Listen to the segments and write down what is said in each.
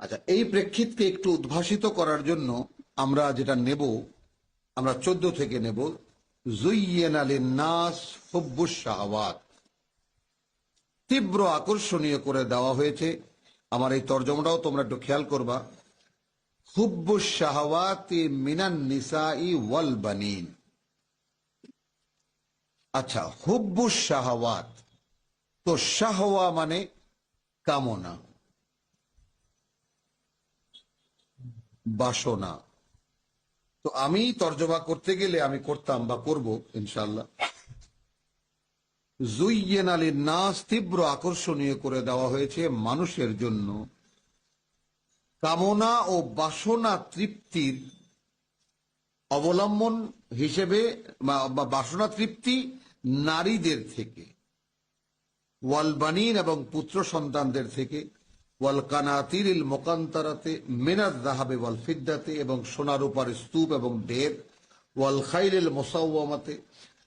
আচ্ছা এই প্রেক্ষিতকে একটু উদ্ভাসিত করার জন্য আমরা যেটা নেব, আমরা চোদ্দ থেকে নেব। নাস হুব্বুস শাহওয়াত। তীব্র আকর্ষণীয় করে দেওয়া হয়েছে। আমার এই তর্জমাটাও তোমরা একটু খেয়াল করবা। হুব্বুস শাহওয়াতি মিনান নিসাই ওয়াল বানিন। আচ্ছা হুব্বুস শাহওয়াত। তো শাহওয়া মানে কামনা। বাসনা। তো আমি তর্জমা করতে গেলে আমি করতাম বা করব ইনশাল্লাহ জুইয়েন আলীর নাচ তীব্র আকর্ষণীয় করে দেওয়া হয়েছে মানুষের জন্য। কামনা ও বাসনা তৃপ্তির অবলম্বন হিসেবে বা- বাসনা তৃপ্তি নারীদের থেকে, ওয়ালবানিন এবং পুত্র সন্তানদের থেকে। ওয়াল কানাতিরিল মোকান্তারাতে মেনাজ দাহাবে ওয়াল ফিদ্দাতে এবং সোনার উপর স্তূপ এবং ঢের ওয়াল খাইলিল মোসাউমাতে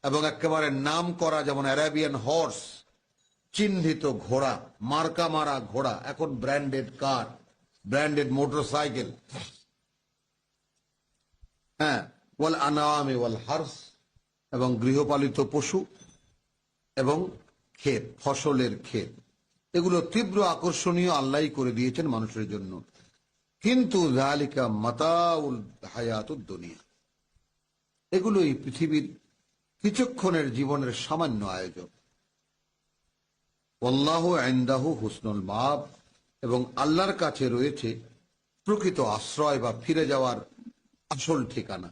এবং একেবারে নাম করা যেমন অ্যারাবিয়ান হর্স, চিহ্নিত ঘোড়া, মার্কা মারা ঘোড়া, এখন ব্র্যান্ডেড কার, ব্র্যান্ডেড মোটরসাইকেল। হ্যাঁ ওয়াল আনামে ওয়াল হার্স এবং গৃহপালিত পশু এবং ক্ষেত, ফসলের ক্ষেত। এগুলো তীব্র আকর্ষণীয় আল্লাহ করে দিয়েছেন মানুষের জন্য। কিন্তু জালিকা মাতাউল দুনিয়া এগুলো এই পৃথিবীর কিছুক্ষণের জীবনের সামান্য আয়োজন। আল্লাহ আইন্দাহু হুসনুল মাব এবং আল্লাহর কাছে রয়েছে প্রকৃত আশ্রয় বা ফিরে যাওয়ার আসল ঠিকানা।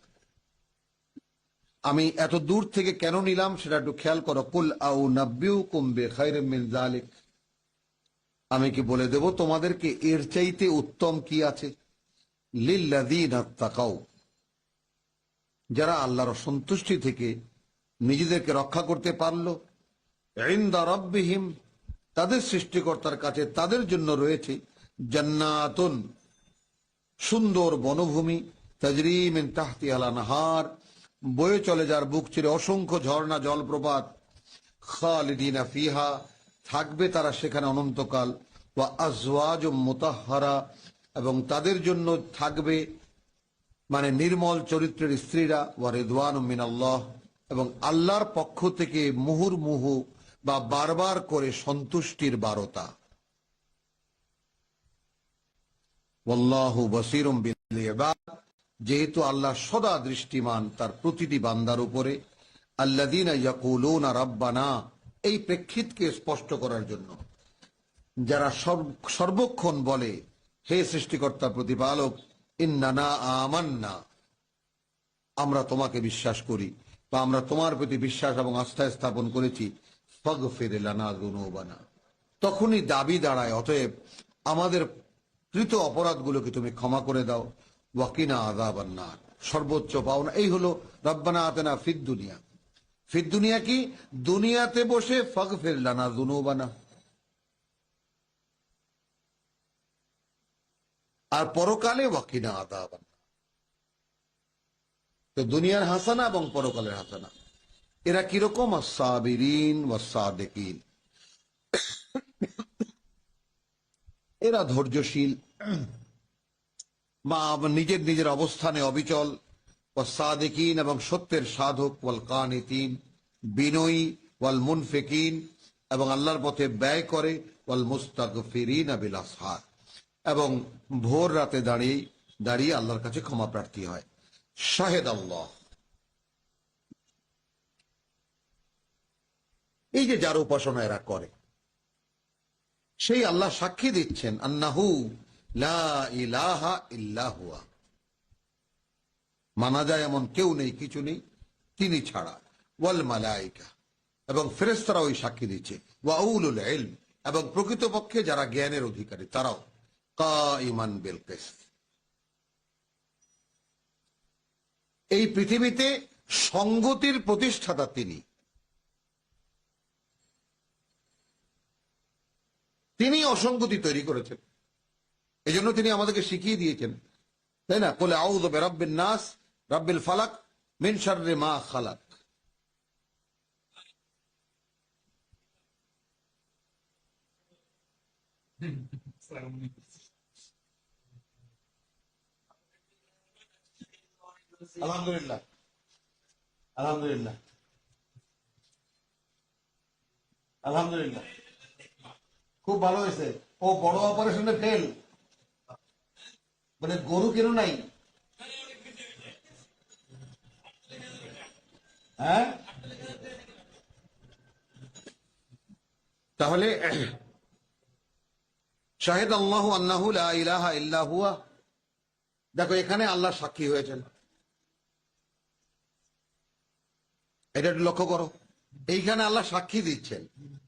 আমি এত দূর থেকে কেন নিলাম সেটা একটু খেয়াল করো। কুল আউ নাব্বিউ কুম্বে খাইরে মিন জালিক আমি কি বলে দেব? তোমাদেরকে এর চাইতে উত্তম কি আছে? তাকাও যারা আল্লাহর সন্তুষ্টি থেকে নিজেদেরকে রক্ষা করতে পারল, ইনদা রাব্বিহিম, তাদের সৃষ্টিকর্তার কাছে তাদের জন্য রয়েছে জান্নাতুন, সুন্দর বনভূমি তাজরিমিন তাহতি আলা নাহার বয়ে চলে যার বুক চিরে অসংখ্য ঝর্ণা জলপ্রপাত, খালিদিনা ফিহা থাকবে তারা সেখানে অনন্তকাল। ওয়া আজওয়াজ মোতাহারা এবং তাদের জন্য থাকবে মানে নির্মল চরিত্রের স্ত্রীরা, ওয়া রেদওয়ান মিনাল্লাহ, এবং আল্লাহর পক্ষ থেকে মুহুর্মুহু বা বারবার করে সন্তুষ্টির বারতা। যেহেতু আল্লাহ সদা দৃষ্টিমান তার প্রতিটি বান্দার উপরে। আল্লাদিনা ইয়াকুলুনা রাব্বানা এই প্রেক্ষিতকে স্পষ্ট করার জন্য। যারা সর্ব- সর্বক্ষণ বলে, হে সৃষ্টিকর্তা প্রতিপালক ইন্নানা আমান্না, আমরা তোমাকে বিশ্বাস করি বা আমরা তোমার প্রতি বিশ্বাস এবং আস্থা স্থাপন করেছি ফগ লানা তখনই দাবি দাঁড়ায়, অতএব আমাদের কৃত অপরাধগুলোকে তুমি ক্ষমা করে দাও। ওয়াকিনা আদাবান্নার সর্বোচ্চ পাওনা। এই হলো, রব্বানা আতেনা ফিদ দুনিয়া। ফিদ দুনিয়া কি? দুনিয়াতে বসে ফগ ফের লানা দুনোবানা আর পরকালে ওয়াকিনা আদাবান্না তো দুনিয়ার হাসানা এবং পরকালের হাসানা। এরা কীরকম? সাবিরিন ওয়াসাদেকিন এরা ধৈর্যশীল। বা নিজের নিজের অবস্থানে অবিচল। ওয়াসাদেকিন এবং সত্যের সাধক, ওয়াল কানিতিন, বিনয়ী, ওয়াল মুনফেকিন এবং আল্লাহর পথে ব্যয় করে, ওয়াল মুস্তাগফিরিন বিল আসহার। এবং ভোর রাতে দাঁড়িয়ে দাঁড়িয়ে আল্লাহর কাছে ক্ষমা প্রার্থী হয়। শাহেদ আল্লাহ। এই যে যার উপাসনা এরা করে, সেই আল্লাহ সাক্ষী দিচ্ছেন, আন্নাহু লা ইলাহা ইল্লাহুয়া মানা যায় এমন কেউ নেই, কিছু নেই, তিনি ছাড়া। ওয়াল মালাইকা। এবং ফেরেস্তারা ওই সাক্ষী দিচ্ছে। ওয়াউলুল ইলম। এবং প্রকৃতপক্ষে যারা জ্ঞানের অধিকারী, তারাও। কাইমান বিল কিসত। এই পৃথিবীতে সঙ্গতির প্রতিষ্ঠাতা তিনি। তিনি অসঙ্গতি তৈরি করেছেন। এই জন্য তিনি আমাদেরকে শিখিয়ে দিয়েছেন। তাই না? বলে আউদ রব্বিন নাস রব্বিল ফালাক মিন শাররি মা খালাক। আলহামদুলিল্লাহ। আলহামদুলিল্লাহ। আলহামদুলিল্লাহ। খুব ভালো হয়েছে। ও বড় অপারেশনে ফেল মানে গরু কেন নাই? হ্যাঁ? তাহলে শাহেদ আল্লাহ লা ইলাহা ইল্লা হুয়া। দেখো, এখানে আল্লাহ সাক্ষী হয়েছেন। এটা একটু লক্ষ্য করো। এইখানে আল্লাহ সাক্ষী দিচ্ছেন।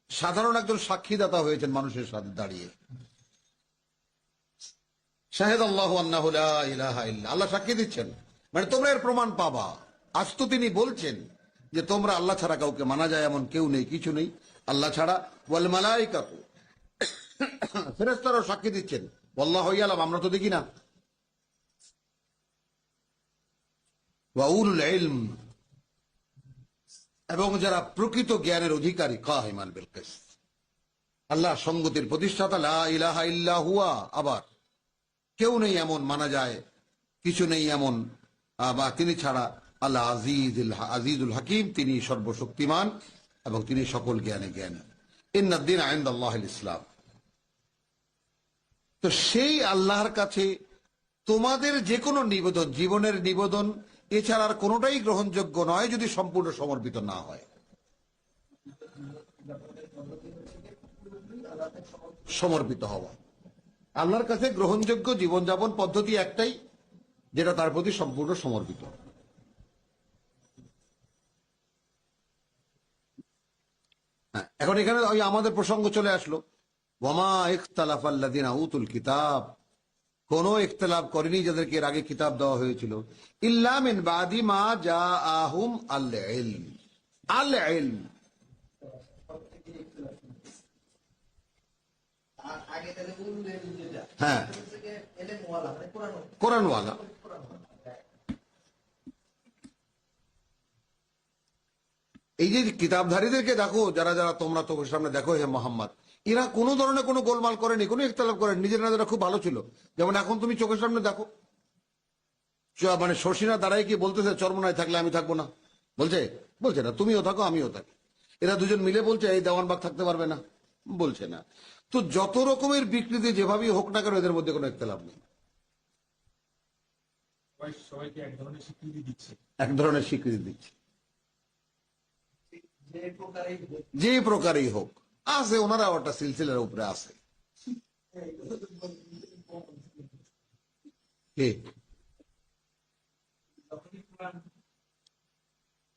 সাধারণ একজন সাক্ষীদাতা হয়েছেন মানুষের সাথে দাঁড়িয়ে। শাহেদ আল্লাহ আল্লাহ সাক্ষী দিচ্ছেন। মানে তোমরা এর প্রমাণ পাবা। আজ তো তিনি বলছেন যে তোমরা আল্লাহ ছাড়া কাউকে মানা যায় এমন কেউ নেই, কিছু নেই। আল্লাহ ছাড়া ওয়াল মালাইকাতু। ফেরেশতারাও সাক্ষী দিচ্ছেন। ওয়াল্লাহ ইয়ালাম, আমরা তো দেখি না। এবং যারা প্রকৃত জ্ঞানের অধিকারী, কাহিমান বিলকিস আল্লাহ সঙ্গতির প্রতিষ্ঠাতা, লা ইলাহা ইল্লা হুয়া, আবার। কেউ নেই এমন মানা যায়, কিছু নেই এমন বা তিনি ছাড়া আল্লাহ আজিজ আজিজুল হাকিম, তিনি সর্বশক্তিমান এবং তিনি সকল জ্ঞানে জ্ঞানী। ইন্নাদ্দিন আইন্দ আল্লাহ ইসলাম। তো সেই আল্লাহর কাছে তোমাদের যে কোনো নিবেদন, জীবনের নিবেদন, এছাড়া আর কোনোটাই গ্রহণযোগ্য নয় যদি সম্পূর্ণ সমর্পিত না হয়। সমর্পিত হওয়া। আল্লাহর কাছে গ্রহণযোগ্য জীবনযাপন পদ্ধতি একটাই, যেটা তার প্রতি সম্পূর্ণ সমর্পিত। এখন এখানে ওই আমাদের প্রসঙ্গ চলে আসলো। ওয়ামা ইখতালাফ আল্লাদিনা উতুল কিতাব। কোন ইখতলাফ করেনি যাদেরকে এর আগে কিতাব দেওয়া হয়েছিল। ইল্লামিন বাদি মা যা আহুম আল ইলম আল হ্যাঁ। কোরআনওয়ালা। এই যে কিতাবধারীদেরকে দেখো যারা যারা তোমরা তোমার সামনে দেখো হে মোহাম্মদ এরা কোনো ধরনের কোনো গোলমাল করেনি কোনো ইখতলাফ করেনি নিজের নাজারা খুব ভালো ছিল। যেমন এখন তুমি চোখের সামনে দেখো মানে শশীনা দাঁড়াই কি বলতেছে চর্মনায় থাকলে আমি থাকব না। বলছে বলছে না তুমিও থাকো আমিও থাকি। এরা দুজন মিলে বলছে এই দেওয়ানবাগ থাকতে পারবে না। বলছে না। তো যত রকমের বিকৃতি যেভাবেই হোক না কেন এদের মধ্যে কোনো ইখতলাফ নেই। এক ধরনের স্বীকৃতি দিচ্ছে এক ধরনের স্বীকৃতি দিচ্ছে যে প্রকারেই হোক। আছে ওনারা ওটা সিলসিলার উপরে আছে।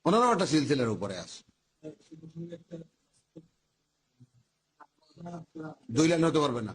ওনারা ওটা সিলসিলার উপরে আছে। দুই লাইন হতে পারবে না।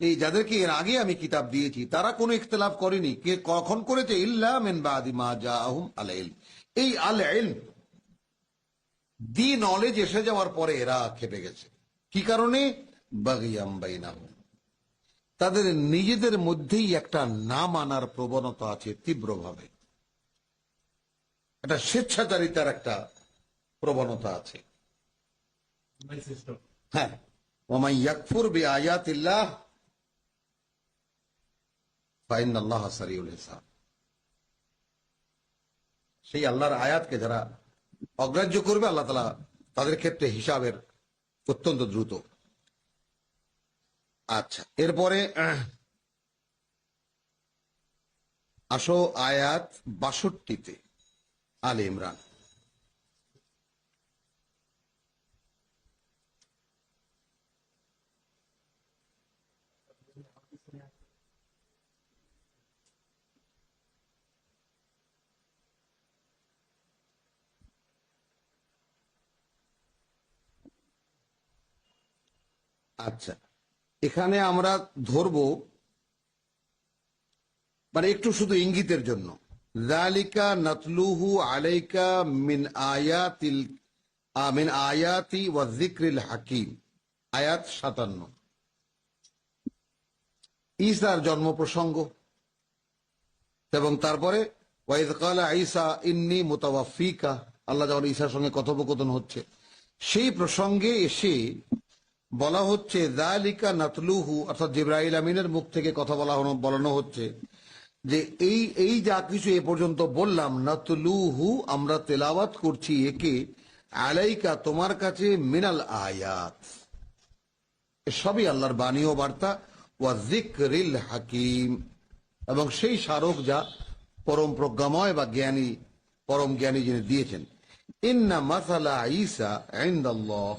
এই যাদেরকে এর আগে আমি কিতাব দিয়েছি তারা কোনো ইখতলাফ করেনি। কে কখন করেছে? এই আল ইলম দি নলেজ এসে যাওয়ার পরে এরা খেপে গেছে। কি কারণে? বাগিয়াম তাদের নিজেদের মধ্যেই একটা না মানার প্রবণতা আছে তীব্রভাবে। একটা স্বেচ্ছাচারিতার একটা প্রবণতা আছে। হ্যাঁ। ওমাই ইয়াকফুর বি আয়াতিল্লাহ সেই আল্লাহর আয়াতকে যারা অগ্রাহ্য করবে, আল্লাহ তালা তাদের ক্ষেত্রে হিসাবের অত্যন্ত দ্রুত। আচ্ছা এরপরে আসো আয়াত বাষট্টিতে, আলে ইমরান। আচ্ছা। এখানে আমরা ধরবো মানে একটু শুধু ইঙ্গিতের জন্য। জালিকা নাতলুহু আলাইকা মিন আয়াতিল আ, মিন আয়াতি ওয়া যিকরিল হাকিম। আয়াত সাতান্ন। ঈসার জন্ম প্রসঙ্গ এবং তারপরে ওয়াইদ কালা ঈসা ইন্নি মুতাওয়াফিকা আল্লাহ যখন ঈসার সঙ্গে কথোপকথন হচ্ছে সেই প্রসঙ্গে এসে বলা হচ্ছে জালিকা নাতলুহু, অর্থাৎ জিব্রাইল আমিনের মুখ থেকে কথা বলা বলানো হচ্ছে যে এই এই যা কিছু এ পর্যন্ত বললাম, নাতলুহু আমরা তেলাওয়াত করছি একে, আলাইকা তোমার কাছে মিনাল আয়াত। সবই আল্লাহর বাণী ও বার্তা, ওয়া জিকরিল হাকিম। এবং সেই স্মারক যা পরম প্রজ্ঞাময় বা জ্ঞানী, পরম জ্ঞানী যিনি দিয়েছেন। ইন্না মাসালা ঈসা ইনদাল্লাহ।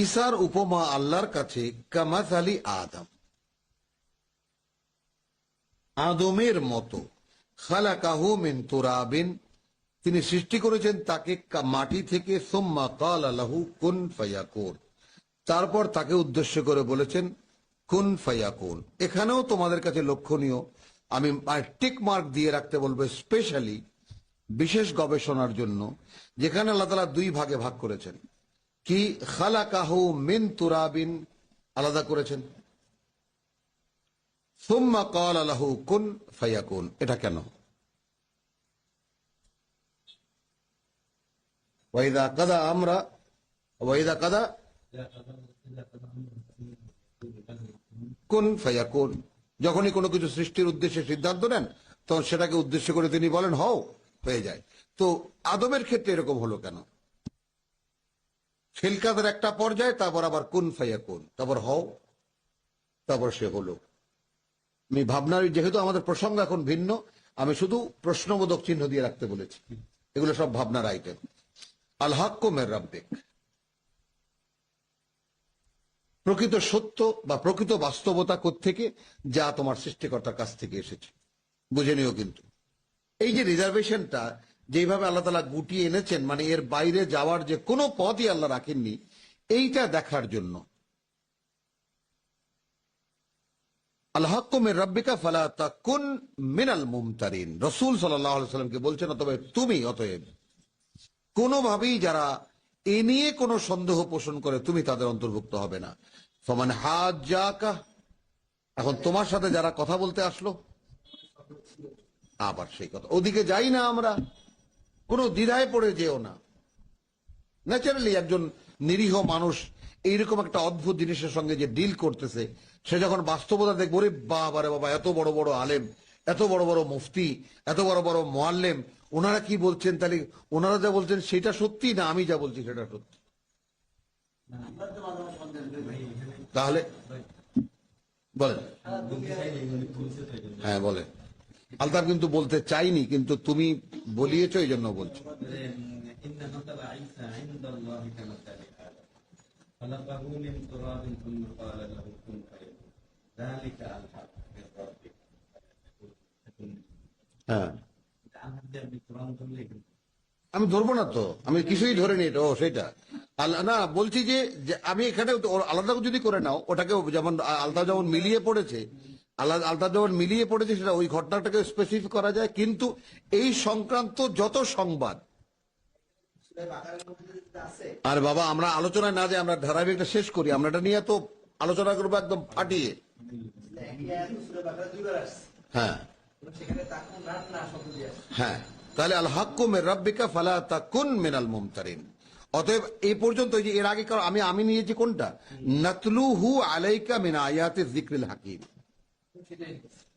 ঈসার উপমা আল্লাহর কাছে, কামাসালি আদম। আদমের মতো, খালাকাহু মিন তুরাবিন, তিনি সৃষ্টি করেছেন তাকে মাটি থেকে, সুম্মা কাল আলাহু কুন ফায়াকুন। তারপর তাকে উদ্দেশ্য করে বলেছেন, কুন ফায়াকুন। এখানেও তোমাদের কাছে লক্ষণীয়, আমি টিক মার্ক দিয়ে রাখতে বলব স্পেশালি বিশেষ গবেষণার জন্য, যেখানে আল্লাহ তালা দুই ভাগে ভাগ করেছেন। কি খালাকাহু মিন তুরাবিন? আলাদা করেছেন। সুম্মা কাল আলাহু কুন ফায়াকুন। এটা কেন? ওয়াইদা কাদা আমরা ওয়াইদা কাদা কুন ফায়াকুন। যখনই কোনো কিছু সৃষ্টির উদ্দেশ্যে সিদ্ধান্ত নেন তখন সেটাকে উদ্দেশ্য করে তিনি বলেন, হও, হয়ে যায়। তো আদমের ক্ষেত্রে এরকম হলো কেন? খিলকাতের একটা পর্যায়ে, তারপর আবার কুন ফায়াকুন তারপর হও, তারপর সে হলো। আমি ভাবনার, যেহেতু আমাদের প্রসঙ্গ এখন ভিন্ন, আমি শুধু প্রশ্নবোধক চিহ্ন দিয়ে রাখতে বলেছি। এগুলো সব ভাবনার আইটেম আল হাক্কুমের রাব্বিক। প্রকৃত সত্য বা প্রকৃত বাস্তবতা থেকে যা তোমার সৃষ্টিকর্তার কাছ থেকে এসেছে। বুঝে নিও কিন্তু। এই যে রিজার্ভেশনটা যেভাবে আল্লাহ তালা গুটিয়ে এনেছেন মানে এর বাইরে যাওয়ার যে কোনো পথই আল্লাহ রাখেননি, এইটা দেখার জন্য। আল্লাহকুমের রব্বিকা ফালা তাকুন মিনাল মুমতারিন। রসুল সাল্লামকে বলছেন, অতএব তুমি, অতএব কোনোভাবেই যারা এ নিয়ে কোনো সন্দেহ পোষণ করে, তুমি তাদের অন্তর্ভুক্ত হবে না। সমান হাজ জাকা এখন তোমার সাথে যারা কথা বলতে আসলো, আবার সেই কথা। ওদিকে যাই না আমরা। কোনো দ্বিধায় পড়ে যেও না। ন্যাচারালি একজন নিরীহ মানুষ এইরকম একটা অদ্ভুত জিনিসের সঙ্গে যে ডিল করতেছে সে যখন বাস্তবতা দেখব রে বাবা রে বাবা এত বড় বড় আলেম এত বড় বড় মুফতি এত বড় বড় মোয়াল্লেম ওনারা কি বলছেন? তাহলে ওনারা যা বলছেন সেটা সত্যি না আমি যা বলছি সেটা সত্যি? তাহলে বলেন। হ্যাঁ বলেন। আলতাফ কিন্তু বলতে চাইনি, কিন্তু তুমি বলিয়েছ এই জন্য বলছো হ্যাঁ। আমি ধরবো না তো, আমি কিছুই ধরে নি এটা ও সেটা। না, বলছি যে আমি এখানে আলাদা যদি করে নাও ওটাকে যেমন আলতা যেমন মিলিয়ে পড়েছে আলাদা আলতা যেমন মিলিয়ে পড়েছে সেটা ওই ঘটনাটাকে স্পেসিফিক করা যায়। কিন্তু এই সংক্রান্ত যত সংবাদ, আর বাবা, আমরা আলোচনায় না যে আমরা ধারাবাহিকটা শেষ করি, আমরা এটা নিয়ে তো আলোচনা করব একদম ফাটিয়ে। হ্যাঁ। হ্যাঁ। তাহলে আল হাক্কু মির রাব্বিকা ফালা তাকুন মিনাল মুমতারিন। অতএব এই পর্যন্ত যে এর আগে আমি আমি নিয়েছি কোনটা? নাতলুহু আলাইকা মিন আয়াতে যিকরিল হাকিম।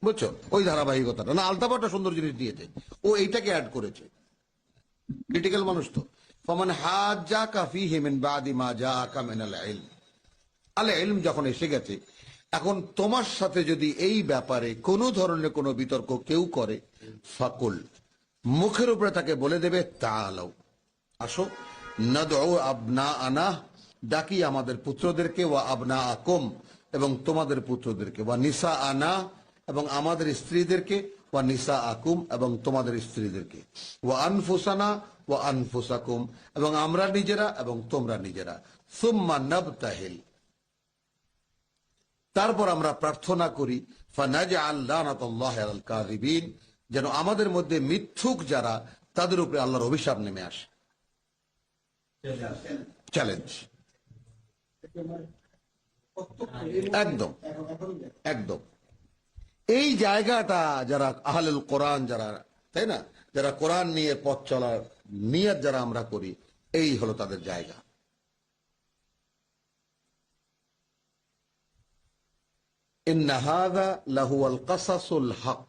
বুঝছ? ওই ধারাবাহিকতাটা। না আলতাপাটা সুন্দর জিনিস দিয়েছে। ও এইটাকে অ্যাড করেছে। ক্রিটিক্যাল মানুষ তো। ফমান হাজ্জাকা ফীহি মিন বাদি মা মিনাল ইলম। আল ইলম যখন এসে গেছে, এখন তোমার সাথে যদি এই ব্যাপারে কোনো ধরনের কোনো বিতর্ক কেউ করে, ফাকুল, মুখের উপরে তাকে বলে দেবে তা তালাও। আসো। না নদউ আবনা আনা ডাকি আমাদের পুত্রদেরকে, ওয়া আবনা আকম এবং তোমাদের পুত্রদেরকে ওয়া নিসা আনা এবং আমাদের স্ত্রীদেরকে ওয়া নিসা আকুম এবং তোমাদের স্ত্রীদেরকে। ওয়া আনফুসানা ওয়া আনফুসাকুম এবং আমরা নিজেরা এবং তোমরা নিজেরা। সুম্মা নবতাহিল। তারপর আমরা প্রার্থনা করি কাযিবিন যেন আমাদের মধ্যে মিথ্যুক যারা তাদের উপরে আল্লাহর অভিশাপ নেমে আসে। চ্যালেঞ্জ একদম একদম। এই জায়গাটা যারা আহলুল কোরআন যারা, তাই না? যারা কোরআন নিয়ে পথ চলার নিয়ত যারা আমরা করি, এই হলো তাদের জায়গা। হক।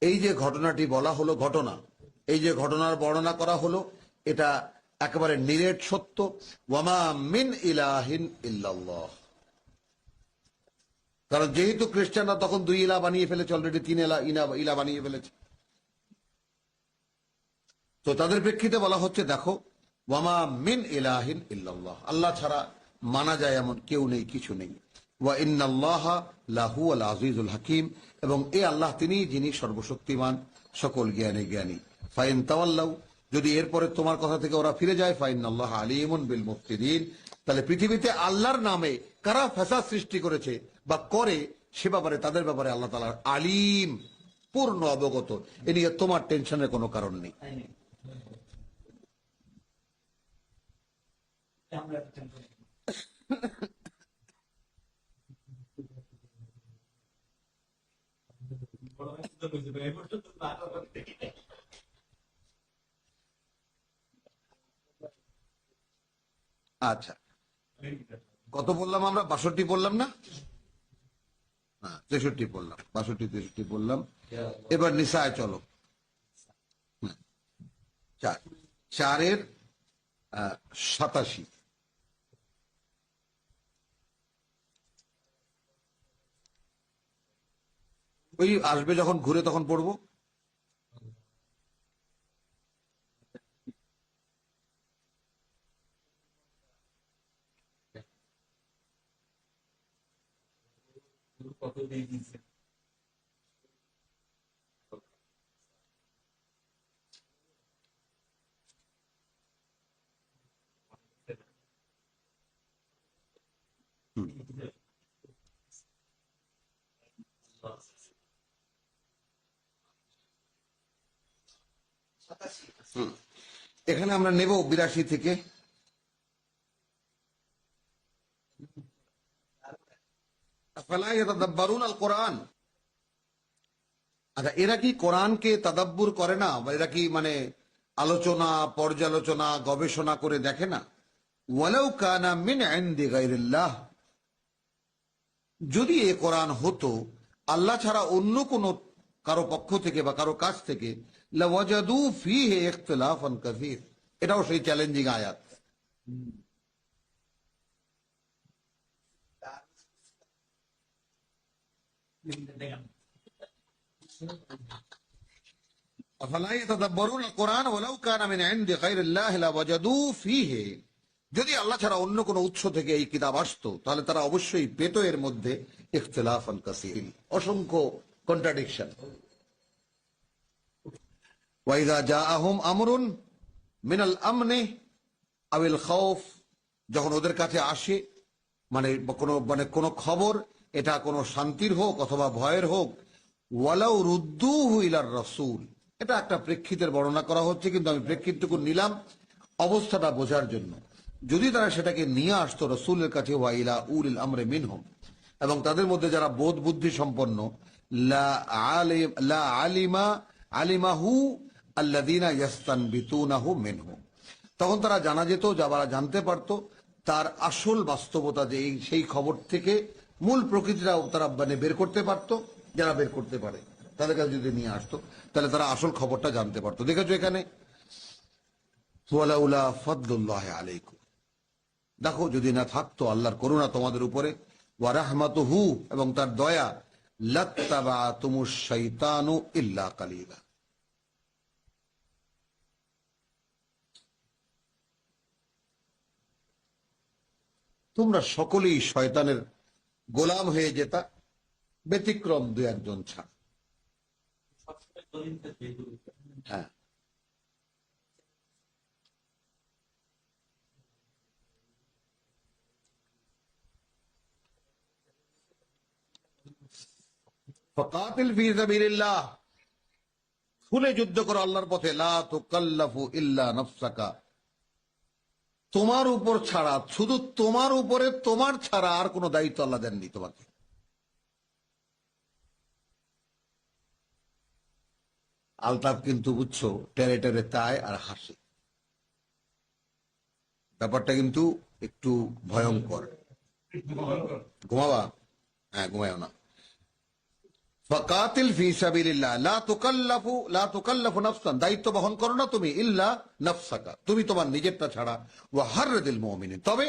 এই যে ঘটনাটি বলা হলো ঘটনা, এই যে ঘটনার বর্ণনা করা হলো, এটা একেবারে নিরেট সত্য। ওয়ামা মিন ইলাহিন ইল্লাল্লাহ। কারণ যেহেতু খ্রিস্টানরা তখন দুই ইলা বানিয়ে ফেলেছে অলরেডি তিন এলা, ইনা, ইলা বানিয়ে ফেলেছে। তো তাদের প্রেক্ষিতে বলা হচ্ছে, দেখো, ওয়ামা মিন ইলাহিন ইল্লাল্লাহ। আল্লাহ ছাড়া মানা যায় এমন কেউ নেই, কিছু নেই। ওয়া ইন্নাল্লাহ লাহু আল আজিজুল হাকিম। এবং এ আল্লাহ তিনি যিনি সর্বশক্তিমান, সকল জ্ঞানী জ্ঞানী। ফাইন তাওয়াল্লাউ, যদি এরপরে তোমার কথা থেকে ওরা ফিরে যায় ফাইন আল্লাহ আলিমুন বিল মুফতিদিন। তাহলে পৃথিবীতে আল্লাহর নামে কারা ফ্যাসাদ সৃষ্টি করেছে? বা করে, সে ব্যাপারে, তাদের ব্যাপারে আল্লাহ তালার আলিম, পূর্ণ অবগত। এ নিয়ে তোমার টেনশনের কোনো কারণ নেই। আচ্ছা। কত বললাম আমরা? বাষট্টি বললাম না? তেষট্টি পড়লাম, বাষট্টি, তেষট্টি পড়লাম। এবার নিশায় চলো। চার। চারের সাতাশি। ওই আসবে যখন ঘুরে তখন পড়ব। কত দিয়ে সাতাশি এখানে আমরা নেব বিরাশি থেকে আচ্ছা এরা কি কোরআনকে তাদাব্বুর করে না? এরা কি মানে আলোচনা, পর্যালোচনা, গবেষণা করে দেখে না? ওয়ালাউ কানা মিন ইনদি গায়রিল্লাহ। যদি এ কোরআন হতো, আল্লাহ ছাড়া অন্য কোন কারও পক্ষ থেকে বা কারও কাছ থেকে লাওয়াজাদু ফিহি ইখতিলাফান কাসীর। এটাও সেই চ্যালেঞ্জিং আয়াত। যদি আল্লাহ ছাড়া অন্য কোন উৎস থেকে এই কিতাব আসতো, তাহলে তারা অবশ্যই পেত এর মধ্যে অসংখ্য কন্ট্রাডিকশন আমরুন মিনাল আমনে আবিল খাউফ, যখন ওদের কাছে আসে মানে কোনো মানে কোনো খবর এটা কোনো শান্তির হোক অথবা ভয়ের হোক, ওয়ালাউ রুদ্দু ইলার রসুল। এটা একটা প্রেক্ষিতের বর্ণনা করা হচ্ছে, কিন্তু আমি প্রেক্ষিতটুকু নিলাম অবস্থাটা বোঝার জন্য। যদি তারা সেটাকে নিয়ে আসতো রসুলের কাছে ওয়াইলা উল আমরে মিনহুম, এবং তাদের মধ্যে যারা বোধ বুদ্ধি সম্পন্ন, লা আলিম, আলিমাহু আল্লাদিনা ইয়াস্তানবিতুনাহু মিনহু তখন তারা জানা যেত যারা জানতে পারতো, তার আসল বাস্তবতা যে এই, সেই খবর থেকে মূল প্রকৃতিটা তারা মানে বের করতে পারতো, যারা বের করতে পারে। তাদের কাছে যদি নিয়ে আসতো, তাহলে তারা আসল খবরটা জানতে পারতো। দেখেছ এখানে? দেখো, যদি না থাকতো আল্লাহর করুণা তোমাদের উপরে, ওয়া রাহমাতুহু এবং তার দয়া ইল্লা তোমরা সকলেই শয়তানের গোলাম হয়ে যেতা, ব্যতিক্রম দু একজন ছাড়া। হ্যাঁ। ফকাতিল ফি সাবিলিল্লাহ খুলে যুদ্ধ করো আল্লাহর পথে। লা তুকাল্লাফু ইল্লা নফসাকা। তোমার উপর ছাড়া, শুধু তোমার উপরে তোমার ছাড়া আর কোনো দায়িত্ব আল্লাহ দেননি তোমাকে। আলতাফ কিন্তু বুঝছ, টেরে টেরে তায় আর হাসে। ব্যাপারটা কিন্তু একটু ভয়ঙ্কর। ঘুমাবা? হ্যাঁ ঘুমায়ও না। ফাকাতিল ফি সাবিলিল্লাহ, লা তুকাল্লাফু লা তুকাল্লাফু নাফসান, দায়িত্ব বহন করো না তুমি, ইল্লা নাফসাকা, তুমি তোমার নিজেরটা ছাড়া, ওয়া হাররিদিল মুমিনিন, তবে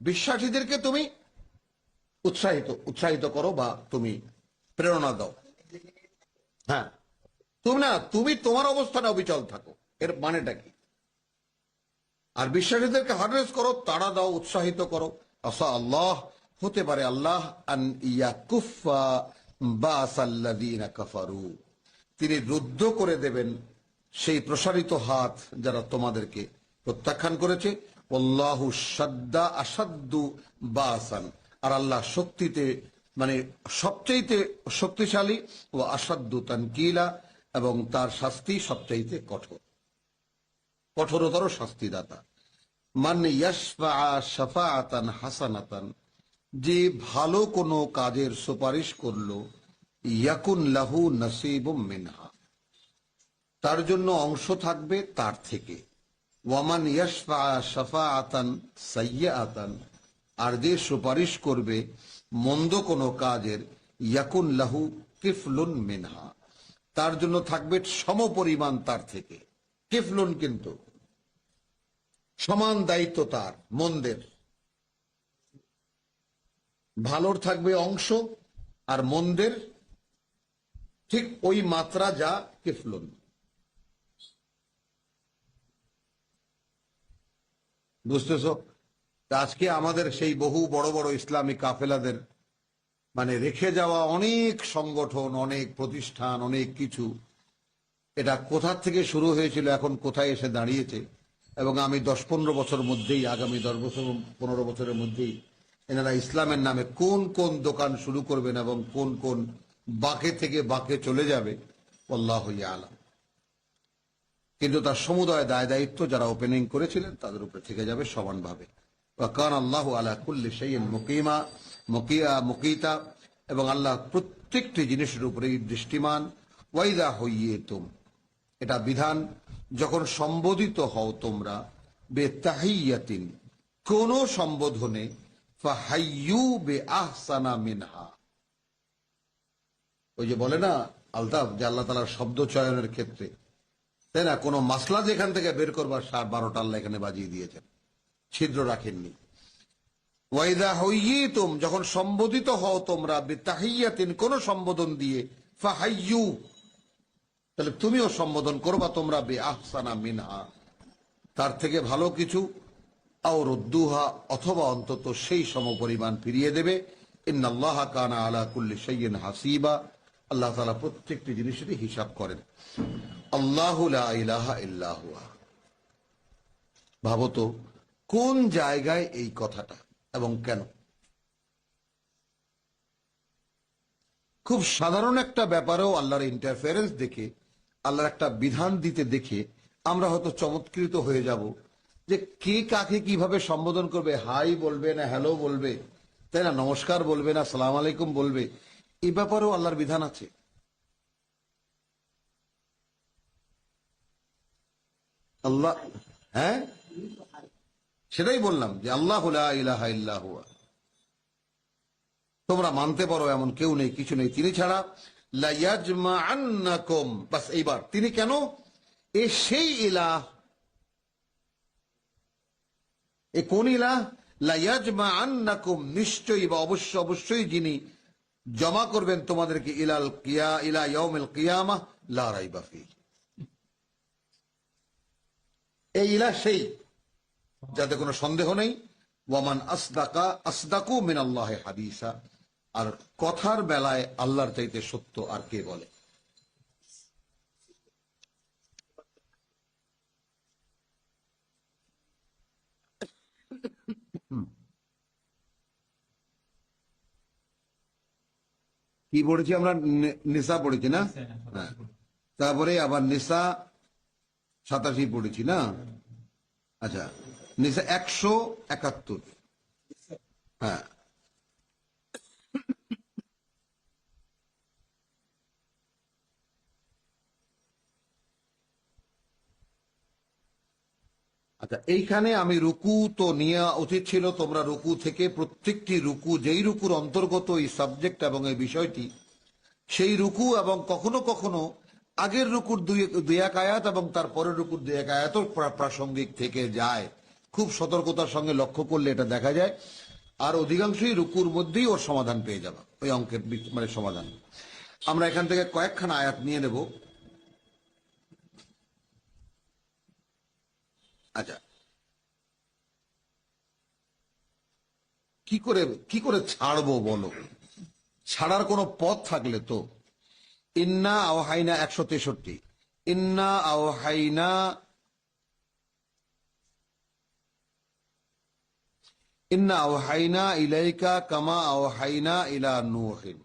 বিশ্বাসীদেরকে তুমি উৎসাহিত উৎসাহিত করো বা তুমি প্রেরণা দাও। হ্যাঁ তুমি না, তুমি তোমার অবস্থানে অবিচল থাকো, এর মানেটা কি? আর বিশ্বাসীদেরকে হার্ডেস করো, তাড়া দাও, উৎসাহিত করো। আসা আল্লাহ, হতে পারে আল্লাহ আন কাফারু। তিনি রুদ্ধ করে দেবেন সেই প্রসারিত হাত যারা তোমাদেরকে প্রত্যাখ্যান করেছে। আল্লাহু সাদ্দা আসাদ্দু বাসান। আর আল্লাহ শক্তিতে মানে সবচাইতে শক্তিশালী ও আসাদ্দু তানকিলা এবং তার শাস্তি সবচাইতে কঠোর। কঠোরতর শাস্তিদাতা। মানে শাফাআতান হাসানাতান যে ভালো কোনো কাজের সুপারিশ করল, ইয়াকুন লাহু নসিব মিনহা। তার জন্য অংশ থাকবে তার থেকে। ওয়ামান ইয়াশফা শাফাআতান সাইয়্যাতান আর যে সুপারিশ করবে মন্দ কোনো কাজের, ইয়াকুন লাহু কিফলুন মিনহা। তার জন্য থাকবে সমপরিমাণ তার থেকে। কিফলুন কিন্তু সমান দায়িত্ব তার, মন্দের। ভালোর থাকবে অংশ আর মন্দের ঠিক ওই মাত্রা যা কিফলুন। বুঝতেছ? আজকে আমাদের সেই বহু বড় বড় ইসলামী কাফেলাদের মানে রেখে যাওয়া অনেক সংগঠন, অনেক প্রতিষ্ঠান, অনেক কিছু, এটা কোথা থেকে শুরু হয়েছিল, এখন কোথায় এসে দাঁড়িয়েছে? এবং আমি দশ পনেরো বছর মধ্যেই, আগামী দশ বছর, পনেরো বছরের মধ্যেই এনারা ইসলামের নামে কোন কোন দোকান শুরু করবেন এবং কোন কোন বাঁকে থেকে বাঁকে চলে যাবে, আল্লাহ আলাম কিন্তু তার সমুদায় দায় দায়িত্ব যারা ওপেনিং করেছিলেন, তাদের উপরে থেকে যাবে সমানভাবে। কান আল্লাহ আলা কুল্লি সেইন মুকিমা, মুকিয়া, মুকিতা, এবং আল্লাহ প্রত্যেকটি জিনিসের উপরেই দৃষ্টিমান। ওয়াইদা হইয়ে তুম এটা বিধান, যখন সম্বোধিত হও তোমরা, বে তাহিয়াতিন, কোন সম্বোধনে মিনহা। ওই যে বলে না, আলতাফ, যে আল্লাহ তালার শব্দ চয়নের ক্ষেত্রে। তাই না? কোনো মাসলা যেখান থেকে বের করবার সার বারোটা আল্লাহ এখানে বাজিয়ে দিয়েছেন। ছিদ্র রাখেননি। ওয়াইদা হইয়িতুম, যখন সম্বোধিত হও তোমরা, বিতাহিয়াতিন, কোন সম্বোধন দিয়ে, ফাহাইয়ু। তাহলে তুমিও সম্বোধন করবা তোমরা বে আহসানা মিনহা। তার থেকে ভালো কিছু আও রদ্দুহা অথবা অন্তত সেই সমপরিমাণ ফিরিয়ে দেবে। ইন্নাল্লাহ কানা আলা কুল্লি শাইইন হাসিবা। আল্লাহ তাআলা প্রত্যেকটি জিনিসেরই হিসাব করেন। আল্লাহু লা ইলাহা কোন জায়গায় এই কথাটা এবং কেন? খুব সাধারণ একটা ব্যাপারেও আল্লাহর ইন্টারফারেন্স দেখে, আল্লাহর একটা বিধান দিতে দেখে আমরা হয়তো চমৎকৃত হয়ে যাব। যে কে কাকে কীভাবে সম্বোধন করবে, হাই বলবে না হ্যালো বলবে, তাই না? নমস্কার বলবে না, সালাম আলাইকুম বলবে এই ব্যাপারেও আল্লাহর বিধান আছে। আল্লাহ হ্যাঁ? সেটাই বললাম যে আল্লাহ ইল্লা তোমরা মানতে পারো এমন কেউ নেই, কিছু নেই। তিনি ছাড়া লাইয়াজমাআন্নাকুম বাস এইবার, তিনি কেন? এ সেই ইলাহ এ কোন ইলাহ লাইয়াজমাআন্নাকুম নিশ্চয়ই বা অবশ্য অবশ্যই যিনি জমা করবেন তোমাদেরকে ইলাল কিয়া, ইলা কিয়ামাহ লা রাইবা ফি এই সেই, যাতে কোনো সন্দেহ নেই। ওয়ামান আসদাকা, আসদাকু মিন আল্লাহ হাদিসা। আর কথার বেলায় আল্লাহর চাইতে সত্য আর কে বলে? কি পড়েছি আমরা নেশা পড়েছি না? হ্যাঁ। তারপরে আবার নেশা সাতাশি পড়েছি না? আচ্ছা নেশা একশো একাত্তর। হ্যাঁ। আচ্ছা এইখানে আমি রুকু তো নেওয়া উচিত ছিল, তোমরা রুকু থেকে প্রত্যেকটি রুকু, যেই রুকুর অন্তর্গত এই সাবজেক্ট এবং এই বিষয়টি, সেই রুকু এবং কখনো কখনো আগের রুকুর দুই এক আয়াত এবং তার পরের রুকুর দুই এক আয়াতও প্রা- প্রাসঙ্গিক থেকে যায়। খুব সতর্কতার সঙ্গে লক্ষ্য করলে এটা দেখা যায়। আর অধিকাংশই রুকুর মধ্যেই ওর সমাধান পেয়ে যাবে, ওই অঙ্কের মানে সমাধান। আমরা এখান থেকে কয়েকখানা আয়াত নিয়ে নেব। আচ্ছা। কি করে কি করে ছাড়বো বলো? ছাড়ার পথ থাকলে তো। ইন্না আওহাইনা একশো তেষট্টি। ইন্না আওহাইনা ইন্না আওহাইনা ইলাইকা কামা আওহাইনা ইলা নুহিন।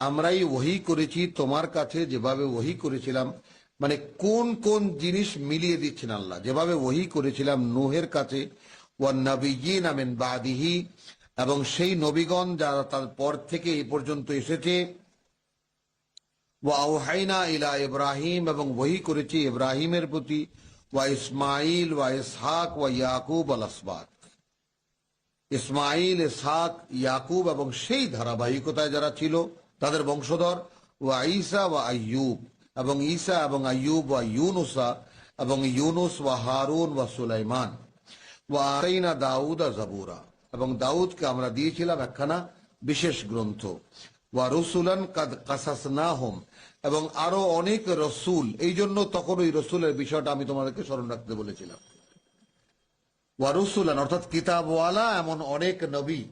আমরাই ওহি করেছি, তোমার কাছে যেভাবে ওহি করেছিলাম মানে কোন কোন জিনিস মিলিয়ে দিচ্ছেন আল্লাহ? যেভাবে ওহি করেছিলাম নুহের কাছে এবং সেই নবীগণ যারা তার পর থেকে এই পর্যন্ত এসেছে, ওয়া ইলা ইব্রাহিম, এবং ওহি করেছি ইব্রাহিমের প্রতি, ওয়া ইসমাইল ওয়া ইসহাক, ওয়া ইয়াকুব আল আসবাত ইসমাইল ইসহাক, ইয়াকুব, এবং সেই ধারাবাহিকতায় যারা ছিল, তাদের বংশধর, ওয়া ঈসা ও আইয়ুব। এবং ঈসা এবং আইয়ুব ও ইউনুসা এবং ইউনুস ও হারুন ও সুলাইমান। ও আরাইনা দাউদ জাবুরা। এবং দাউদকে আমরা দিয়েছিলাম একখানা বিশেষ গ্রন্থ। ওয়া রসুলান কাদ কাসাসনাহুম। এবং আরও অনেক রসুল এই জন্য তখন ওই রসুলের বিষয়টা আমি তোমাদেরকে স্মরণ রাখতে বলেছিলাম। ওয়ারুসুলান অর্থাৎ কিতাবওয়ালা, এমন অনেক নবী।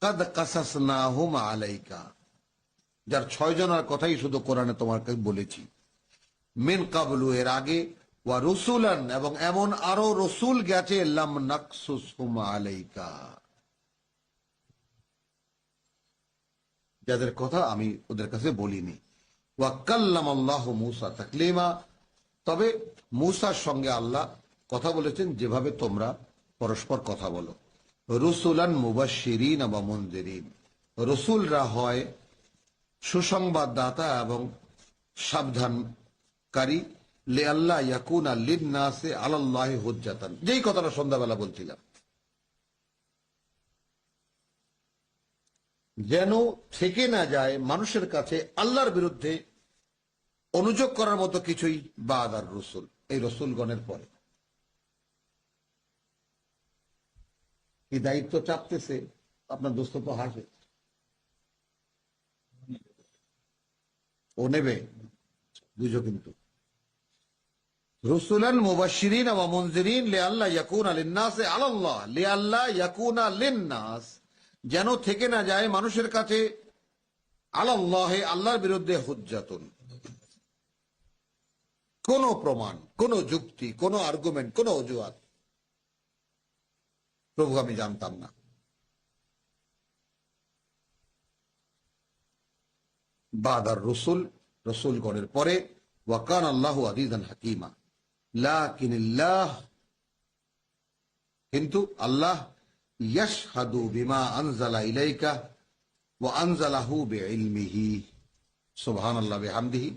কাদ কাসাসনাহুম আলাইকা। যার ছয় জনের কথাই শুধু কোরআনে তোমাকে বলেছি। মিন কাবলু, এর আগে, ওয়া রসুলান, এবং এমন আরও রসুল গেছে, লাম আলাইকা। যাদের কথা আমি ওদের কাছে বলিনি। ওয়াক্কাল্লাম আল্লাহ মুসা তাকলিমা। তবে মুসার সঙ্গে আল্লাহ কথা বলেছেন, যেভাবে তোমরা পরস্পর কথা বলো। রসুলান মুবাশিরিন বা মন্দিরিন রসুলরা হয় সুসংবাদদাতা এবং সাবধানকারী লে আল্লাহ ইয়াকুন আল্লিন নাসে আলাল্লাহ হুজ্জাতান। যেই কথাটা সন্ধ্যাবেলা বলছিলাম। যেন থেকে না যায় মানুষের কাছে আল্লাহর বিরুদ্ধে অনুযোগ করার মতো কিছুই বাদ আর রসুল, এই রসুলগণের পরে। এই দায়িত্ব চাপতেছে, আপনার দোস্ত তো হাসে ও নেবে। বুঝো কিন্তু। রসুলান মুবাশিরিন ওয়া মুনজিরিন লিন-নাসি আলাল্লাহ লিন-নাস। যেন থেকে না যায় মানুষের কাছে আলাল্লাহে, আল্লাহর বিরুদ্ধে হুজ্জাতুন। কোন প্রমাণ, কোন যুক্তি, কোন আর্গুমেন্ট কোন অজুহাত, প্রভু আমি জানতাম না। বাদার রসুল রসুলগণের পরে, ওয়াকান আল্লাহ আদিদান হাকিমা। লাকিনিল্লাহ, কিন্তু আল্লাহ ইয়াশহাদু বিমা আনজালা ইলাইকা ওয়া আনজালাহু বিইলমিহি। সুবহানাল্লাহ, বিহামদিহি।